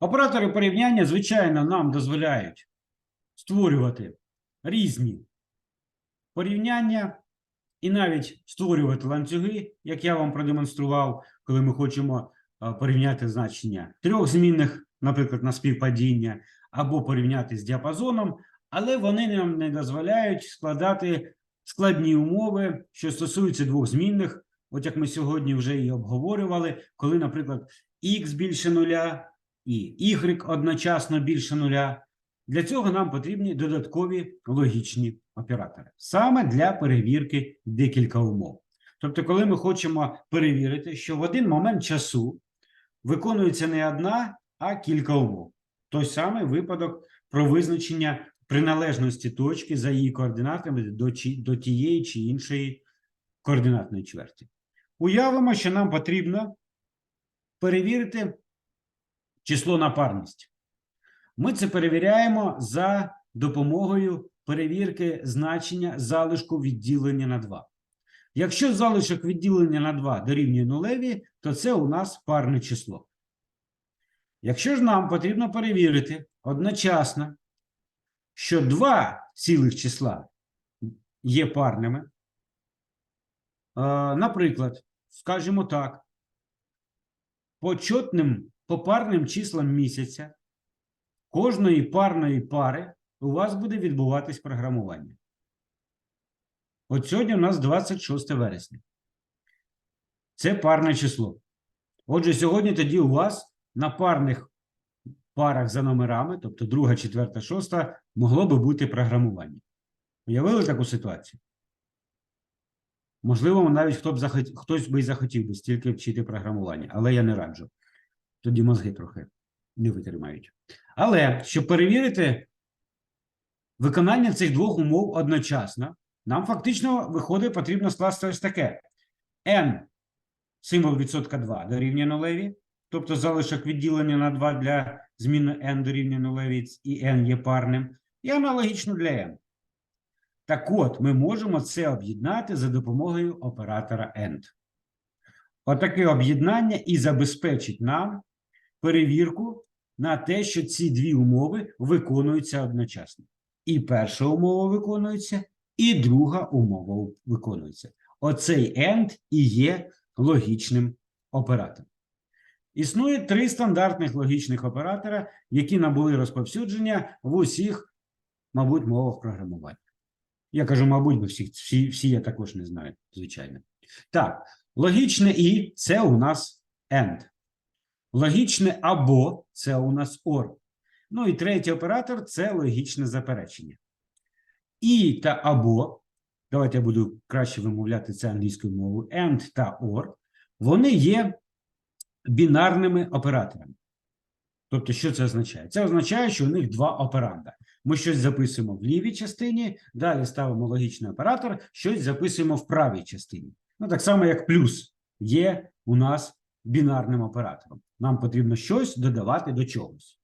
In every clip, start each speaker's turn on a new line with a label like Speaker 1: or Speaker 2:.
Speaker 1: Оператори порівняння, звичайно, нам дозволяють створювати різні порівняння і навіть створювати ланцюги, як я вам продемонстрував, коли ми хочемо порівняти значення трьох змінних, наприклад, на співпадіння, або порівняти з діапазоном, але вони нам не дозволяють складати складні умови, що стосуються двох змінних, от як ми сьогодні вже і обговорювали, коли, наприклад, x більше нуля і y одночасно більше нуля. Для цього нам потрібні додаткові логічні оператори саме для перевірки декілька умов. Тобто, коли ми хочемо перевірити, що в один момент часу виконується не одна, а кілька умов. Той самий випадок про визначення приналежності точки за її координатами до, до тієї чи іншої координатної чверті. Уявимо, що нам потрібно перевірити число на парність. Ми це перевіряємо за допомогою перевірки значення залишку відділення на 2. Якщо залишок відділення на 2 дорівнює нулеві, то це у нас парне число. Якщо ж нам потрібно перевірити одночасно, що два цілих числа є парними, е, наприклад, скажімо так, по попарним числам місяця кожної парної пари у вас буде відбуватись програмування. От сьогодні у нас 26 вересня. Це парне число. Отже, сьогодні тоді у вас на парних парах за номерами, тобто друга, четверта, шоста, могло би бути програмування. Уявили таку ситуацію? Можливо, навіть хто б захот... хтось би і захотів би стільки вчити програмування, але я не раджу. Тоді мозги трохи не витримають. Але щоб перевірити виконання цих двох умов одночасно, нам фактично виходить, потрібно скласти ось таке: n символ відсотка 2 дорівнює нулеві, тобто залишок відділення на 2 для зміни n дорівнює нулеві і n є парним, і аналогічно для n. Так от, ми можемо це об'єднати за допомогою оператора AND. Отаке об'єднання і забезпечить нам перевірку на те, що ці дві умови виконуються одночасно. І перша умова виконується, і друга умова виконується. Оцей AND і є логічним оператором. Існує три стандартних логічних оператора, які набули розповсюдження в усіх, мабуть, мовах програмування. Я кажу, мабуть, бо всі, всі, всі я також не знаю, звичайно. Так, логічне і це у нас AND. Логічне або це у нас OR. Ну і третій оператор це логічне заперечення. І та або, давайте я буду краще вимовляти це англійською мовою, AND та OR, вони є бінарними операторами. Тобто, що це означає? Це означає, що у них два операнда. Ми щось записуємо в лівій частині, далі ставимо логічний оператор, щось записуємо в правій частині. Ну, так само, як плюс є у нас бінарним оператором. Нам потрібно щось додавати до чогось.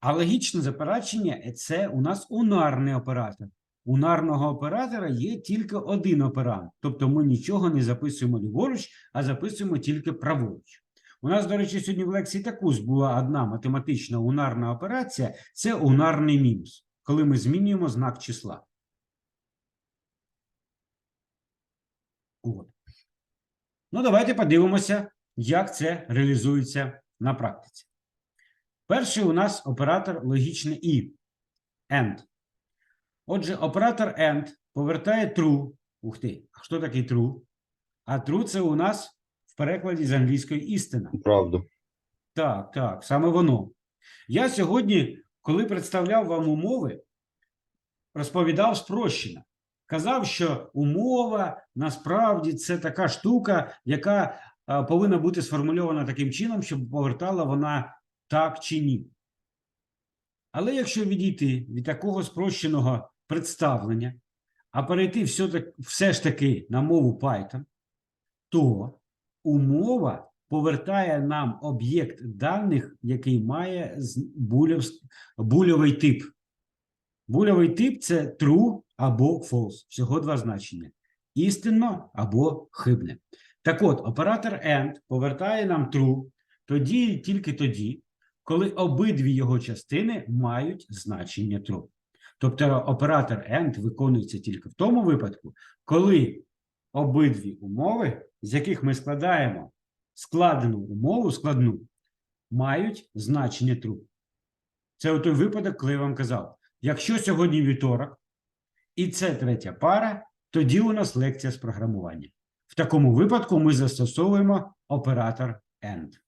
Speaker 1: А логічне заперечення це у нас унарний оператор. У нарного оператора є тільки один оперант, тобто ми нічого не записуємо ліворуч, а записуємо тільки праворуч. У нас, до речі, сьогодні в лекції також була одна математична унарна операція це унарний мінус, коли ми змінюємо знак числа. От. Ну, давайте подивимося, як це реалізується на практиці. Перший у нас оператор логічне і AND. Отже, оператор AND повертає true. Ух ти, а що таке true? А true це у нас в перекладі з англійської істина.
Speaker 2: Правду.
Speaker 1: Так, так, саме воно. Я сьогодні, коли представляв вам умови, розповідав спрощено. Казав, що умова насправді це така штука, яка повинна бути сформульована таким чином, щоб повертала вона так чи ні. Але якщо відійти від такого спрощеного представлення, а перейти все, ж таки на мову Python, то умова повертає нам об'єкт даних, який має булів, бульовий тип. Бульовий тип це true або false. Всього два значення: істинно або хибне. Так от, оператор AND повертає нам true тоді, тільки тоді, коли обидві його частини мають значення true. Тобто оператор AND виконується тільки в тому випадку, коли обидві умови, з яких ми складаємо складену умову, складну, мають значення true. Це той випадок, коли я вам казав, якщо сьогодні вівторок, і це третя пара, тоді у нас лекція з програмування. Такому випадку ми застосовуємо оператор AND.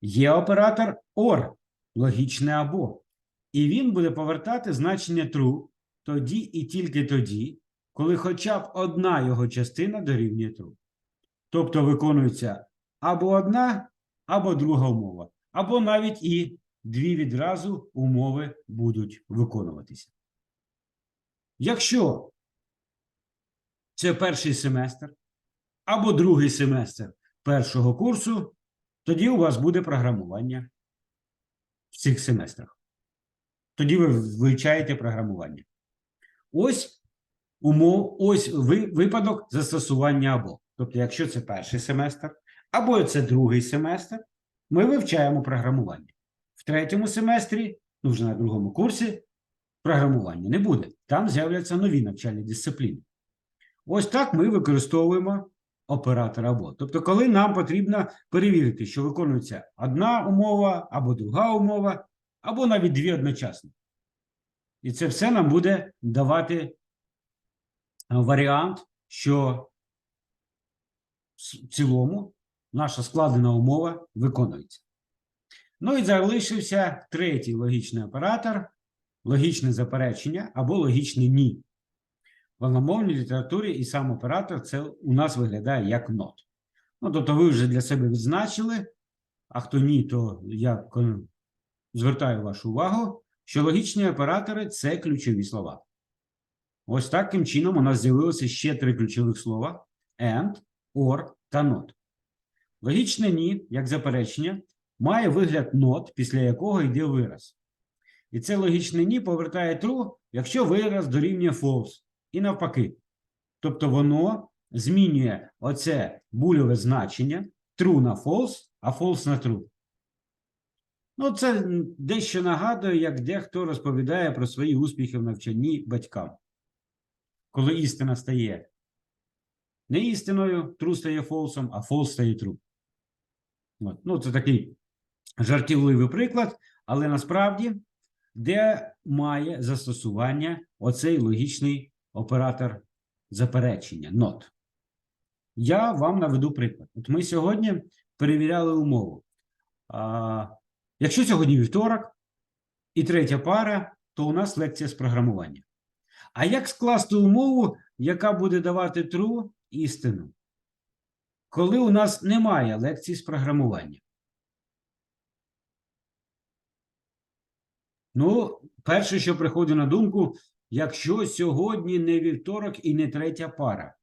Speaker 1: Є оператор OR, логічне або. І він буде повертати значення true тоді і тільки тоді, коли хоча б одна його частина дорівнює true. Тобто виконується або одна, або друга умова, або навіть і дві відразу умови будуть виконуватися. Якщо це перший семестр або другий семестр першого курсу, тоді у вас буде програмування в цих семестрах. Тоді ви вивчаєте програмування. Ось умов, ось ви, випадок застосування або. Тобто, якщо це перший семестр, або це другий семестр, ми вивчаємо програмування. В третьому семестрі, ну вже на другому курсі, програмування не буде. Там з'являться нові навчальні дисципліни. Ось так ми використовуємо оператор або. Тобто, коли нам потрібно перевірити, що виконується одна умова, або друга умова, або навіть дві одночасно. І це все нам буде давати е, варіант, що в цілому наша складена умова виконується. Ну і залишився третій логічний оператор логічне заперечення або логічне ні. В англомовній літературі і сам оператор це у нас виглядає як not. Ну, тобто, ви вже для себе відзначили, а хто ні, то я звертаю вашу увагу, що логічні оператори це ключові слова. Ось таким чином у нас з'явилося ще три ключових слова: and, or та not. Логічне ні, як заперечення, має вигляд not, після якого йде вираз. І це логічне ні повертає true, якщо вираз дорівнює false. І навпаки. Тобто воно змінює оце бульове значення true на false, а false на true. Ну, це дещо нагадує, як дехто розповідає про свої успіхи в навчанні батькам. Коли істина стає не істиною, true стає false, а false стає true. От. Ну, це такий жартівливий приклад, але насправді, де має застосування оцей логічний оператор заперечення not. Я вам наведу приклад. От ми сьогодні перевіряли умову. А, Якщо сьогодні вівторок і третя пара, то у нас лекція з програмування. А як скласти умову, яка буде давати true істину? Коли у нас немає лекцій з програмування? Ну, перше, що приходить на думку, якщо сьогодні не вівторок і не третя пара.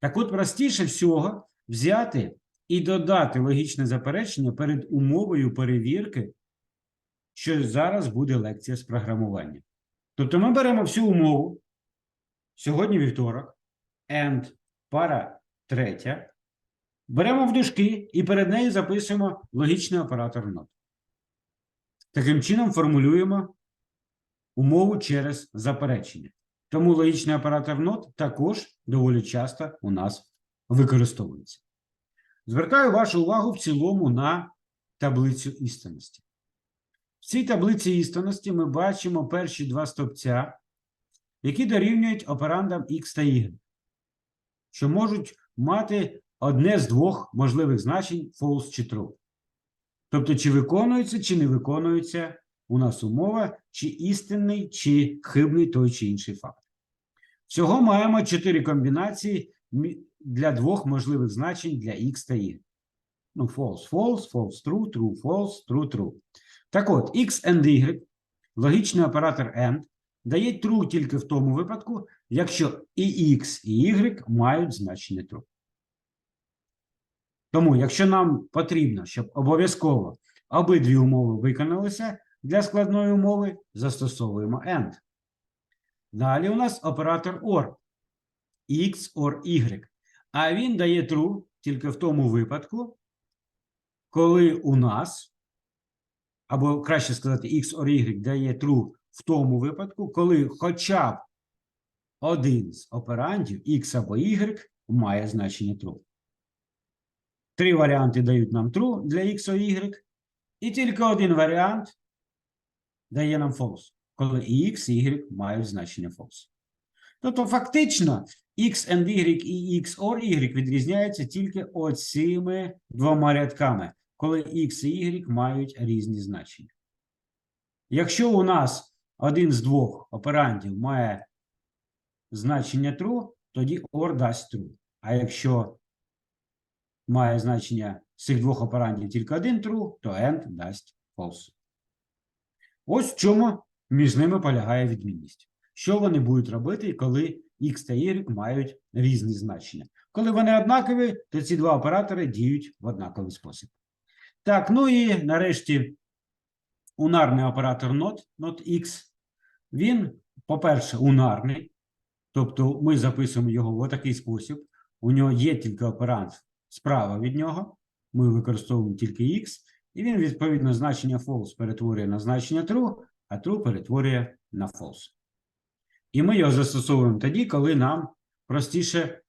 Speaker 1: Так от простіше всього взяти і додати логічне заперечення перед умовою перевірки, що зараз буде лекція з програмування. Тобто ми беремо всю умову, сьогодні вівторок, and пара третя, беремо в дужки і перед нею записуємо логічний оператор not. Таким чином формулюємо умову через заперечення. Тому логічний оператор not також доволі часто у нас використовується. Звертаю вашу увагу в цілому на таблицю істинності. В цій таблиці істинності ми бачимо перші два стовпця, які дорівнюють операндам X та Y, що можуть мати одне з двох можливих значень false чи true. Тобто, чи виконується, чи не виконується у нас умова, чи істинний, чи хибний той чи інший факт. Всього маємо чотири комбінації для двох можливих значень для x та y. Ну, false, false, false, true, true, false, true, true. Так от, x and y, логічний оператор AND, дає true тільки в тому випадку, якщо і x, і y мають значення true. Тому, якщо нам потрібно, щоб обов'язково обидві умови виконалися для складної умови, застосовуємо AND. Далі у нас оператор OR. X or Y. А він дає true тільки в тому випадку, коли у нас, або краще сказати, x or y дає true в тому випадку, коли хоча б один з операндів, x або y, має значення true. Три варіанти дають нам true для x or y, і тільки один варіант дає нам false, коли і x, і y мають значення false. Тобто, фактично, x and y і x or y відрізняються тільки оцими двома рядками, коли x і y мають різні значення. Якщо у нас один з двох операндів має значення true, тоді OR дасть true. А якщо має значення з цих двох операндів тільки один true, то AND дасть false. Ось в чому між ними полягає відмінність. Що вони будуть робити, коли X та Y мають різні значення? Коли вони однакові, то ці два оператори діють в однаковий спосіб. Так, ну і нарешті унарний оператор not, not X. Він, по-перше, унарний, тобто ми записуємо його в такий спосіб. У нього є тільки оперант справа від нього. Ми використовуємо тільки X, і він, відповідно, значення false перетворює на значення true, а true перетворює на false. І ми його застосовуємо тоді, коли нам простіше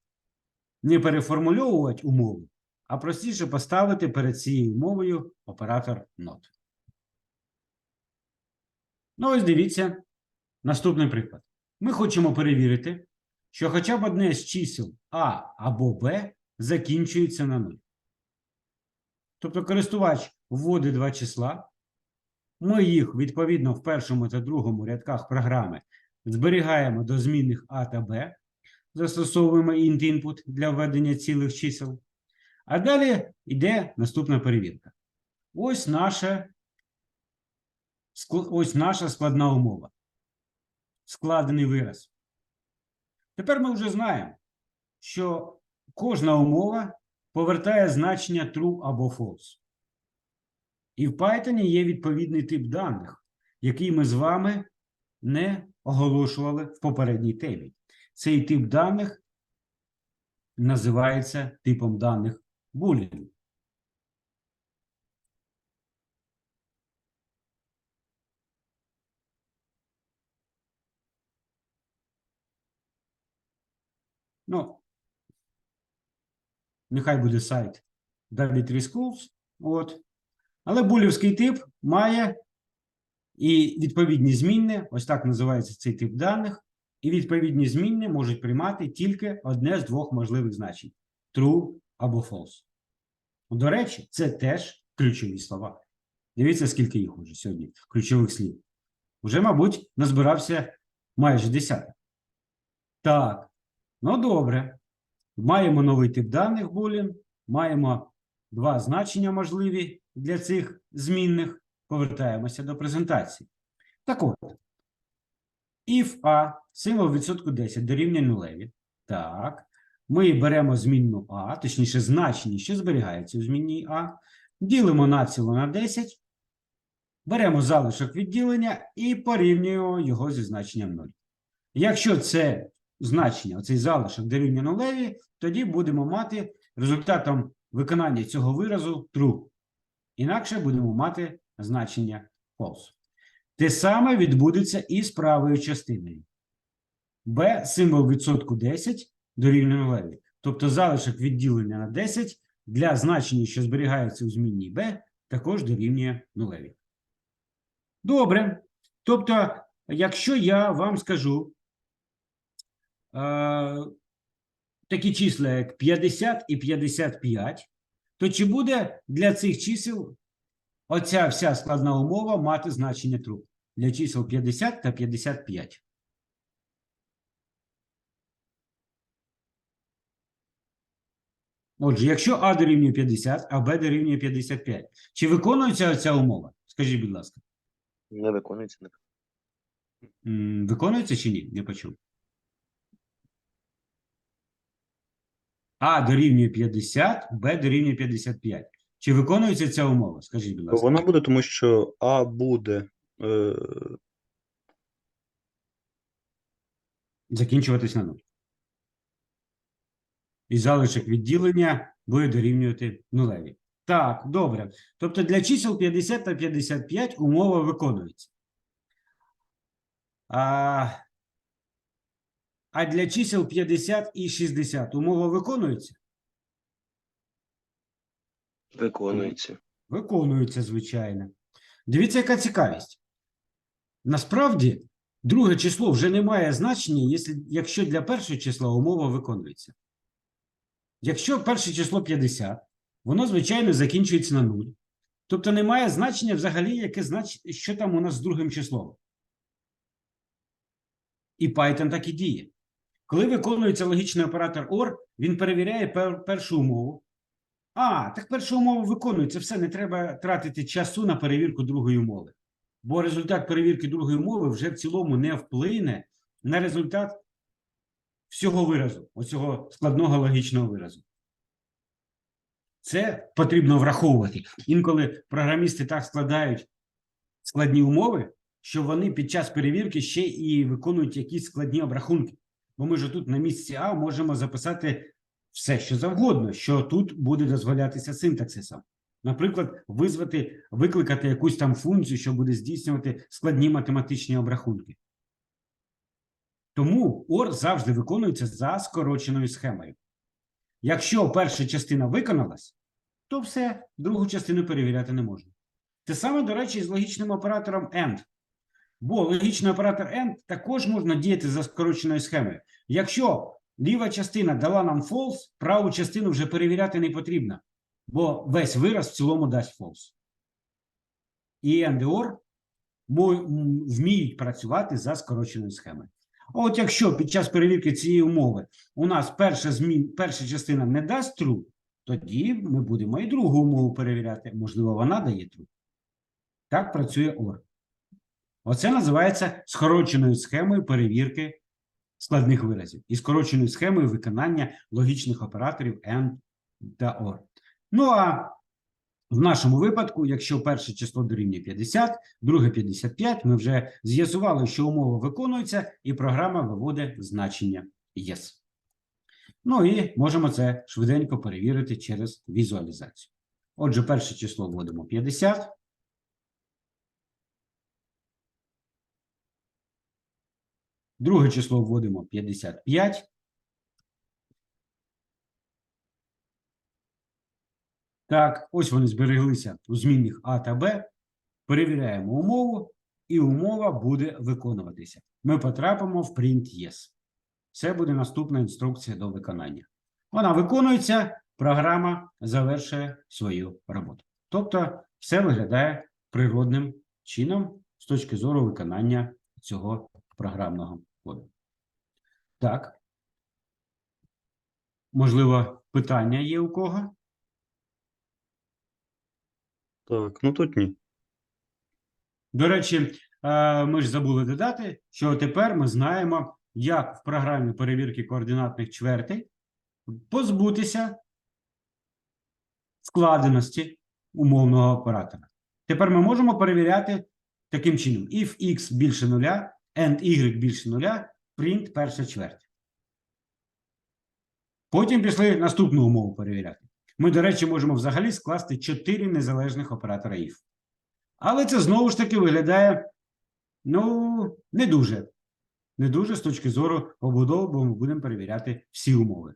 Speaker 1: не переформульовувати умову, а простіше поставити перед цією умовою оператор not. Ну, ось дивіться, наступний приклад. Ми хочемо перевірити, що хоча б одне з чисел А або Б закінчується на 0. Тобто користувач вводить два числа, ми їх відповідно в першому та другому рядках програми зберігаємо до змінних А та Б, застосовуємо int input для введення цілих чисел. А далі йде наступна перевірка. Ось наша, ось наша складна умова. Складений вираз. Тепер ми вже знаємо, що кожна умова повертає значення true або false. І в Python є відповідний тип даних, який ми з вами не оголошували в попередній темі. Цей тип даних називається типом даних Boolean. Ну, нехай буде сайт W3 Schools. От. Але булівський тип має і відповідні змінні, ось так називається цей тип даних, і відповідні змінні можуть приймати тільки одне з двох можливих значень: true або false. До речі, це теж ключові слова. Дивіться, скільки їх уже сьогодні, ключових слів. Уже, мабуть, назбирався майже десяток. Так, ну добре. Маємо новий тип даних Boolean, маємо два значення можливі для цих змінних. Повертаємося до презентації. Так от, if A символ відсотку 10 дорівнює нулеві. Так. Ми беремо змінну А, точніше, значення, що зберігається у змінній А, ділимо націло на 10, беремо залишок відділення і порівнюємо його зі значенням 0. Якщо це значення, оцей залишок дорівнює нулеві, тоді будемо мати результатом виконання цього виразу true. Інакше будемо мати значення false. Те саме відбудеться і з правою частиною. b символ відсотку 10 дорівнює нулеві. Тобто залишок відділення на 10 для значення, що зберігається у змінній b, також дорівнює нулеві. Добре. Тобто, якщо я вам скажу е, такі числа, як 50 і 55, то чи буде для цих чисел оця вся складна умова мати значення true для чисел 50 та 55? Отже, якщо А дорівнює 50, а Б дорівнює 55, чи виконується ця умова? Скажіть, будь ласка.
Speaker 2: Не виконується.
Speaker 1: Виконується чи ні? Не почув. А дорівнює 50, Б дорівнює 55. Чи виконується ця умова? Скажіть, будь ласка.
Speaker 3: Вона буде, тому що А буде. Е,
Speaker 1: Закінчуватись на 0. І залишок відділення буде дорівнювати нулеві. Так, добре. Тобто для чисел 50 та 55 умова виконується. А, а для чисел 50 і 60 умова виконується?
Speaker 2: Виконується.
Speaker 1: Виконується, звичайно. Дивіться, яка цікавість. Насправді, друге число вже не має значення, якщо- для першого числа умова виконується. Якщо перше число 50, воно, звичайно, закінчується на 0. Тобто не має значення взагалі, яке знач... що там у нас з другим числом. І Python так і діє. Коли виконується логічний оператор OR, він перевіряє пер... першу умову. А, так перша умова виконується. Все, не треба тратити часу на перевірку другої умови. Бо результат перевірки другої умови вже в цілому не вплине на результат всього виразу, оцього складного логічного виразу. Це потрібно враховувати. Інколи програмісти так складають складні умови, що вони під час перевірки ще і виконують якісь складні обрахунки. Бо ми ж тут на місці А можемо записати все, що завгодно, що тут буде дозволятися синтаксисом. Наприклад, визвати, викликати якусь там функцію, що буде здійснювати складні математичні обрахунки. Тому OR завжди виконується за скороченою схемою. Якщо перша частина виконалась, то все, другу частину перевіряти не можна. Те саме, до речі, з логічним оператором AND. Бо логічний оператор AND також можна діяти за скороченою схемою. Якщо ліва частина дала нам false, праву частину вже перевіряти не потрібно, бо весь вираз в цілому дасть false. І AND OR вміють працювати за скороченою схемою. От якщо під час перевірки цієї умови у нас перша змін, перша частина не дасть true, тоді ми будемо і другу умову перевіряти. Можливо, вона дає true. Так працює OR. Оце називається скороченою схемою перевірки складних виразів і скороченою схемою виконання логічних операторів AND та OR. Ну а в нашому випадку, якщо перше число дорівнює 50, друге 55, ми вже з'ясували, що умова виконується, і програма виводить значення yes. Ну і можемо це швиденько перевірити через візуалізацію. Отже, перше число вводимо 50. Друге число вводимо 55. Так, ось вони збереглися у змінних А та Б. Перевіряємо умову, і умова буде виконуватися. Ми потрапимо в print yes. Це буде наступна інструкція до виконання. Вона виконується, програма завершує свою роботу. Тобто, все виглядає природним чином з точки зору виконання цього програмного коду. Так. Можливо, питання є у кого?
Speaker 3: Так, ну тут ні.
Speaker 1: До речі, е, ми ж забули додати, що тепер ми знаємо, як в програмі перевірки координатних чвертей позбутися складеності умовного оператора. Тепер ми можемо перевіряти таким чином: if x більше нуля, and y більше нуля, print перша чверть. Потім пішли наступну умову перевіряти. Ми, до речі, можемо взагалі скласти 4 незалежних оператора if. Але це знову ж таки виглядає ну, не дуже. Не дуже з точки зору побудови, бо ми будемо перевіряти всі умови.